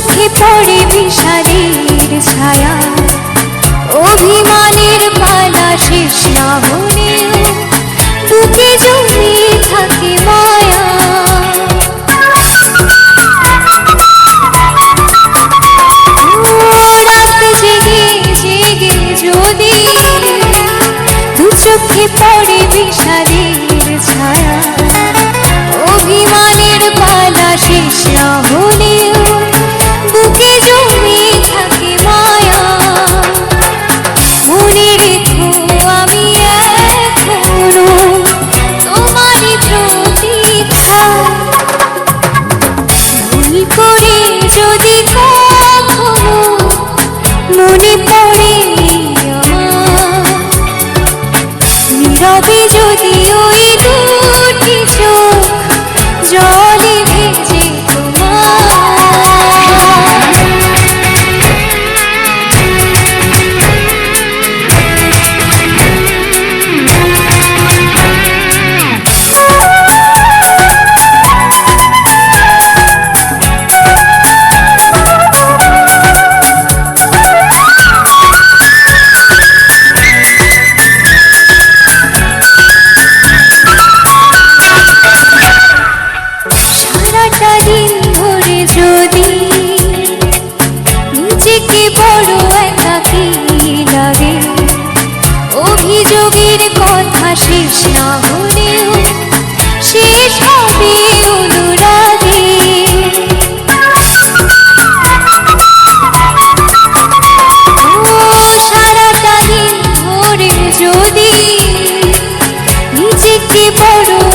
মুছে পড়ে বিষাদের ছায়া। অভিমানের পালা শেষ না হলেও বুকে জমিয়ে থাকে মায়া। জেগে জেগে যদি দু চোখে পড়ে বিষাদে করে নীরবে যদি ওই দুটি চোখ follow